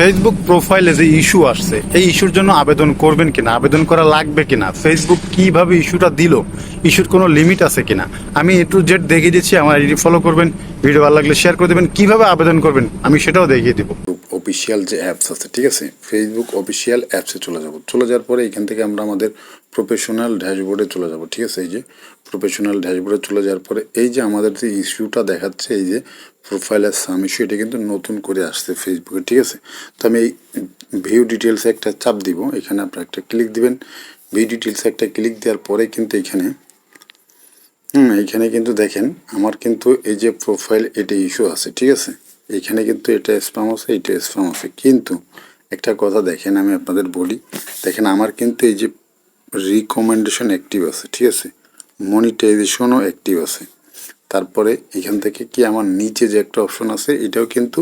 Facebook প্রোফাইলে যে issue আসছে, এই ইস্যুর জন্য আবেদন করবেন কিনা, আবেদন করা লাগবে কিনা ফেসবুক কীভাবে ইস্যুটা দিল ইস্যুর কোনো লিমিট আছে কিনা, আমি এ টু জেড দেখিয়ে দিচ্ছি, আমার আইডি ফলো করবেন, ভিডিও ভালো লাগলে শেয়ার করে দেবেন, কীভাবে আবেদন করবেন, আমি সেটাও দেখিয়ে দিব। অফিসিয়াল যে অ্যাপস আছে, ঠিক আছে? ফেসবুক অফিসিয়াল অ্যাপসে চলে যাব। চলে যাওয়ার পরে এখান থেকে আমরা আমাদের প্রফেশনাল ড্যাশবোর্ডে চলে যাব, ঠিক আছে? এই যে প্রফেশনাল ড্যাশবোর্ডে চলে যাওয়ার পরে এই যে আমাদের যে ইস্যুটা দেখাচ্ছে, এই যে প্রোফাইলের সাম ইস্যু এটা কিন্তু নতুন করে আসছে ফেসবুকে ঠিক আছে? তো আমি এই ভিউ ডিটেলসে একটা চাপ দিব, এখানে আপনার একটা ক্লিক দিবেন। ভিউ ডিটেলসে একটা ক্লিক দেওয়ার পরে কিন্তু এখানে, হুম, এখানে কিন্তু দেখেন, আমার কিন্তু এই যে প্রোফাইল এটা ইস্যু আছে, ঠিক আছে? এখানে কিন্তু এটা স্প্যাম আছে, এটা স্প্যাম আছে। কিন্তু একটা কথা দেখেন, আমি আপনাদের বলি, দেখেন আমার কিন্তু এই যে রিকমেন্ডেশন অ্যাক্টিভ আছে, ঠিক আছে? মনিটাইজেশনও অ্যাক্টিভ আছে। তারপরে এখান থেকে কি আমার নিচে যে একটা অপশন আছে, এটাও কিন্তু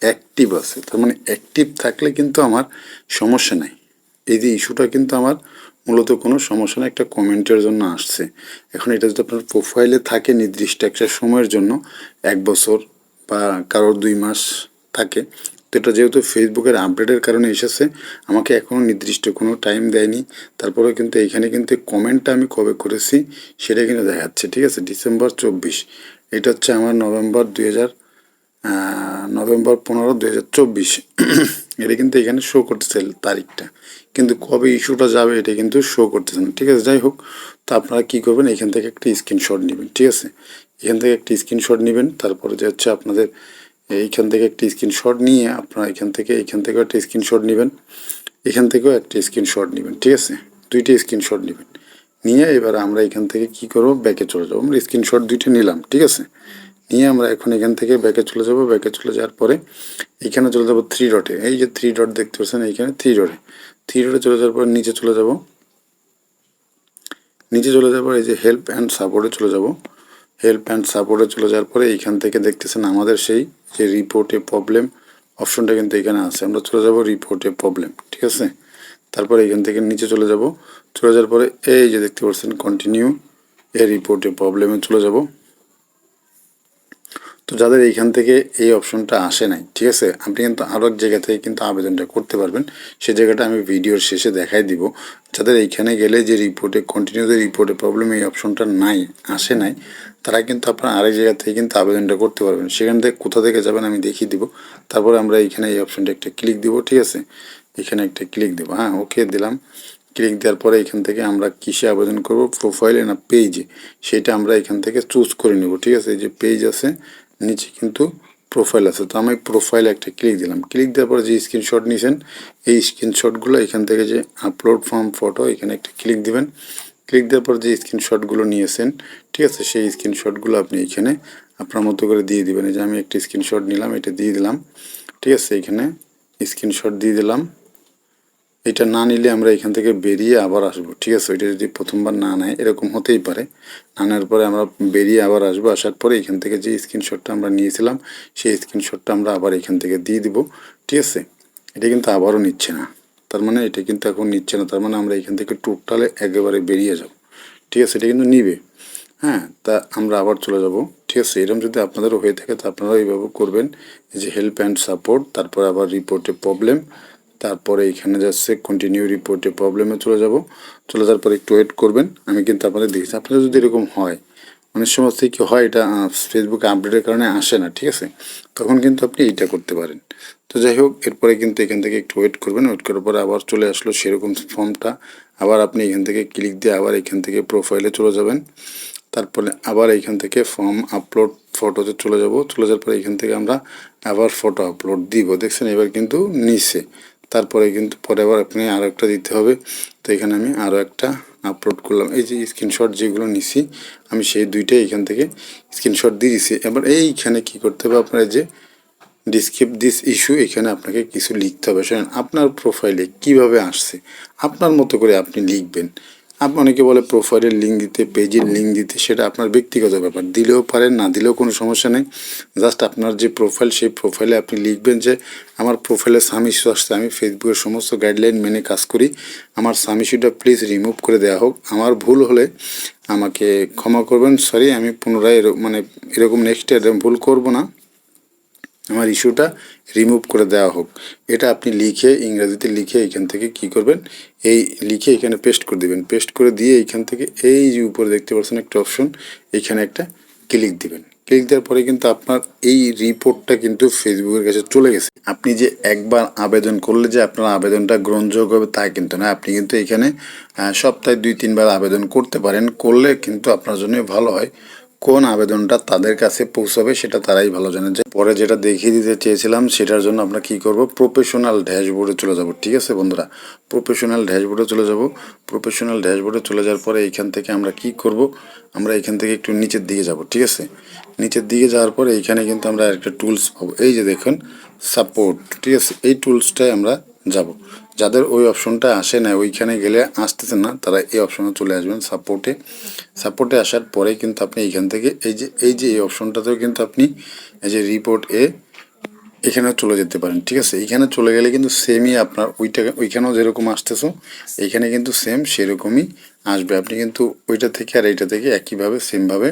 অ্যাক্টিভ আছে। তার মানে অ্যাক্টিভ থাকলে কিন্তু আমার সমস্যা নাই। এই যে ইস্যুটা কিন্তু আমার মূলত কোনো সমস্যা না একটা কমেন্টের জন্য আসছে। এখন এটা যদি আপনার প্রোফাইলে থাকে নির্দিষ্ট একটা সময়ের জন্য, এক বছর বা কারোর দুই মাস থাকে। তো এটা যেহেতু ফেসবুকের আপডেটের কারণে এসেছে, আমাকে এখনও নির্দিষ্ট কোনো টাইম দেয়নি। তারপরে কিন্তু এইখানে কিন্তু কমেন্টটা আমি কবে করেছি সেটা কিন্তু দেখাচ্ছে, ঠিক আছে? ডিসেম্বর চব্বিশ। এটা হচ্ছে আমার নভেম্বর দুই হাজার নভেম্বর পনেরো দুই হাজার চব্বিশ। এটা কিন্তু এখানে শো করতেছে তারিখটা। কিন্তু কবে ইস্যুটা যাবে এটা কিন্তু শো করতেছে না, ঠিক আছে? যাই হোক, তো আপনারা কী করবেন, এখান থেকে একটা স্ক্রিনশট নেবেন, ঠিক আছে? এখান থেকে একটি স্ক্রিনশট নেবেন, তারপরে যে হচ্ছে আপনাদের এইখান থেকে একটি স্ক্রিনশট নিয়ে আপনারা এখান থেকে, এখান থেকেও একটা স্ক্রিনশট নেবেন, এখান থেকেও একটা স্ক্রিনশট নেবেন, ঠিক আছে? দুইটা স্ক্রিনশট নেবেন। নিয়ে এবার আমরা এখান থেকে কি করব? ব্যাকে চলে যাব। আমরা স্ক্রিনশট দুইটা নিলাম, ঠিক আছে? নিয়ে আমরা এখন এখান থেকে ব্যাকে চলে যাব। ব্যাকে চলে যাওয়ার পরে এখানে চলে যাব থ্রি ডটে এই যে থ্রি ডট দেখতে পাচ্ছেন, এইখানে থ্রি ডটে থ্রি ডটে চলে যাওয়ার পরে নিচে চলে যাব। নিচে চলে যাওয়ার পর এই যে হেল্প অ্যান্ড সাপোর্টে চলে যাব। হেল্প অ্যান্ড সাপোর্টে চলে যাওয়ার পরে এইখান থেকে দেখতেছেন আমাদের সেই যে রিপোর্টে প্রবলেম অপশনটা কিন্তু এখানে আছে। আমরা চলে যাব রিপোর্টে প্রবলেম, ঠিক আছে? তারপরে এখান থেকে নিচে চলে যাব। চলে যাওয়ার পরে এই যে দেখতে পাচ্ছেন কন্টিনিউ এ রিপোর্টে প্রবলেমে চলে যাব। তো যাদের এইখান থেকে এই অপশনটা আসে নাই, ঠিক আছে? আপনি কিন্তু আরও এক জায়গা থেকে কিন্তু আবেদনটা করতে পারবেন। সেই জায়গাটা আমি ভিডিওর শেষে দেখাই দিব। যাদের এইখানে গেলে যে রিপোর্টে কন্টিনিউতে রিপোর্টে প্রবলেম এই অপশনটা নাই, আসে নাই, তারা কিন্তু আপনার আরেক জায়গা থেকে কিন্তু আবেদনটা করতে পারবেন। সেখান থেকে কোথা থেকে যাবেন আমি দেখিয়ে দিব। তারপরে আমরা এইখানে এই অপশনটা একটা ক্লিক দিব, ঠিক আছে? এখানে একটা ক্লিক দেবো। হ্যাঁ ওকে দিলাম। ক্লিক দেওয়ার পরে এখান থেকে আমরা কিসে আবেদন করব? প্রোফাইলে না পেজে সেটা আমরা এখান থেকে চুজ করে নেব, ঠিক আছে? যে পেজ আছে নিচে কিন্তু প্রোফাইল আছে। তো আমি প্রোফাইলে একটা ক্লিক দিলাম। ক্লিক দেওয়ার পরে যে স্ক্রিনশট নিয়েছেন এই স্ক্রিনশটগুলো এখান থেকে যে আপলোড ফর্ম ফটো এখানে একটা ক্লিক দিবেন। ক্লিক দেওয়ার পর যে স্ক্রিনশটগুলো নিয়েছেন, ঠিক আছে, সেই স্ক্রিনশটগুলো আপনি এখানে আপনার মতো করে দিয়ে দিবেন। এই যে আমি একটা স্ক্রিনশট নিলাম, এটা দিয়ে দিলাম। ঠিক আছে, এখানে স্ক্রিনশট দিয়ে দিলাম। এটা না নিলে আমরা এখান থেকে বেরিয়ে আবার আসব। ঠিক আছে? ওইটা যদি প্রথমবার না নেয়, এরকম হতেই পারে। না নেওয়ার পরে আমরা বেরিয়ে আবার আসব। আসার পরে এখান থেকে যে স্ক্রিনশটটা আমরা নিয়েছিলাম, সেই স্ক্রিনশটটা আমরা আবার এখান থেকে দিয়ে দিব। ঠিক আছে? এটা কিন্তু আবারও নিচ্ছে না। তার মানে এটা কিন্তু এখন নিচ্ছে না। তার মানে আমরা এখান থেকে টোটালে একেবারে বেরিয়ে যাব। ঠিক আছে? এটা কিন্তু নিবে। হ্যাঁ? তা আমরা আবার চলে যাব। ঠিক আছে? এরকম যদি আপনাদেরও হয়ে থাকে, তা আপনারা এইভাবে করবেন। যে হেল্প অ্যান্ড সাপোর্ট তারপর আবার রিপোর্টে প্রবলেম তারপরে এখানে যাচ্ছে কন্টিনিউ রিপোর্টে প্রবলেমে চলে যাব। চলে যাওয়ার পরে একটু ওয়েট করবেন, আমি কিন্তু আপনাদের দেখেছি। আপনাদের যদি এরকম হয়, অনেক সময় থেকে হয়, এটা ফেসবুকে আপডেটের কারণে আসে না, ঠিক আছে? তখন কিন্তু আপনি এইটা করতে পারেন। তো যাই হোক, এরপরে কিন্তু এখান থেকে একটু ওয়েট করবেন। ওয়েট করার পরে আবার চলে আসলো সেরকম ফর্মটা। আবার আপনি এখান থেকে ক্লিক দিয়ে আবার এখান থেকে প্রোফাইলে চলে যাবেন। তারপরে আবার এইখান থেকে ফর্ম আপলোড ফটোতে চলে যাব। চলে যাওয়ার পরে এখান থেকে আমরা আবার ফটো আপলোড দিব। দেখছেন, এবার কিন্তু নিচে। তারপরে কিন্তু পরে আবার আপনি আরও একটা দিতে হবে। তো এখানে আমি আরও একটা আপলোড করলাম। এই যে স্ক্রিনশট যেগুলো নিছি, আমি সেই দুইটাই এখান থেকে স্ক্রিনশট দিয়ে দিছি। এবার এইখানে কি করতে হবে আপনার যে ডিসক্রিপ দিস ইস্যু এখানে আপনাকে কিছু লিখতে হবে। শোনেন, আপনার প্রোফাইলে কীভাবে আসছে, আপনার মতো করে আপনি লিখবেন। অনেকে বলে প্রোফাইলের লিঙ্ক দিতে পেজের লিঙ্ক দিতে, সেটা আপনার ব্যক্তিগত ব্যাপার। দিলেও পারেন, না দিলেও কোনো সমস্যা নেই। জাস্ট আপনার যে প্রোফাইল সেই প্রোফাইলে আপনি লিখবেন যে, আমার প্রোফাইলে ইস্যু আসছে, আমি ফেসবুকের সমস্ত গাইডলাইন মেনে কাজ করি। আমার সাম ইস্যুটা প্লিজ রিমুভ করে দেওয়া হোক। আমার ভুল হলে আমাকে ক্ষমা করবেন। সরি আমি পুনরায় মানে এরকম নেক্সট এরকম ভুল করব না। আমার ইস্যুটা রিমুভ করে দেওয়া হোক। এটা আপনি লিখে ইংরেজিতে লিখে এখান থেকে কি করবেন? এই লিখে এখানে পেস্ট করে দিবেন। পেস্ট করে দিয়ে এইখান থেকে এই যে উপরে দেখতে পাচ্ছেন একটা অপশন, এখানে একটা ক্লিক দিবেন। ক্লিক দেওয়ার পরে কিন্তু আপনার এই রিপোর্টটা কিন্তু ফেসবুকের কাছে চলে গেছে। আপনি যে একবার আবেদন করলে যে আপনার আবেদনটা গ্রহণযোগ্য হবে তা কিন্তু না। আপনি কিন্তু এখানে সপ্তাহে দুই, তিনবার আবেদন করতে পারেন। করলে কিন্তু আপনার জন্য ভালো হয়। কোন আবেদনটা তাদের কাছে পৌঁছাবে সেটা তারাই ভালো জানে। যে পরে যেটা দেখিয়ে দিতে চেয়েছিলাম সেটার জন্য আমরা কি করব? প্রফেশনাল ড্যাশবোর্ডে চলে যাব, ঠিক আছে বন্ধুরা? প্রফেশনাল ড্যাশবোর্ডে চলে যাব। প্রফেশনাল ড্যাশবোর্ডে চলে যাওয়ার পরে এইখান থেকে আমরা কি করব? আমরা এখান থেকে একটু নিচের দিকে যাব, ঠিক আছে? নিচের দিকে যাওয়ার পরে এইখানে কিন্তু আমরা একটা টুলস পাবো। এই যে দেখুন সাপোর্ট ঠিক আছে? এই টুলসটাই আমরা যাব। যাদের ওই অপশনটা আসে না, ওইখানে গেলে আসতেছে না, তারা এই অপশনে চলে আসবেন সাপোর্টে সাপোর্টে আসার পরে কিন্তু আপনি এইখান থেকে এই যে এই যে এই অপশনটাতেও কিন্তু আপনি এই যে রিপোর্ট এ এখানেও চলে যেতে পারেন, ঠিক আছে? এইখানে চলে গেলে কিন্তু সেমই আপনার ওইটা, ওইখানেও যেরকম আসতেছো এইখানে কিন্তু সেম সেরকমই আসবে। আপনি কিন্তু ওইটা থেকে আর এইটা থেকে একইভাবে সেমভাবে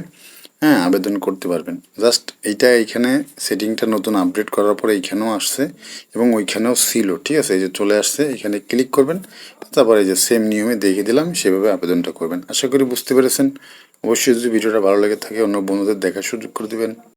হ্যাঁ আবেদন করতে পারবেন। জাস্ট এইটা এইখানে সেটিংটা নতুন আপডেট করার পরে এইখানেও আসছে এবং ওইখানেও ছিল, ঠিক আছে? এই যে চলে আসছে, এখানে ক্লিক করবেন, তারপরে এই যে সেম নিয়মে দেখে দিলাম, সেভাবে আবেদনটা করবেন। আশা করি বুঝতে পেরেছেন। অবশ্যই যদি ভিডিওটা ভালো লেগে থাকে, অন্য বন্ধুদের দেখার সুযোগ করে দেবেন।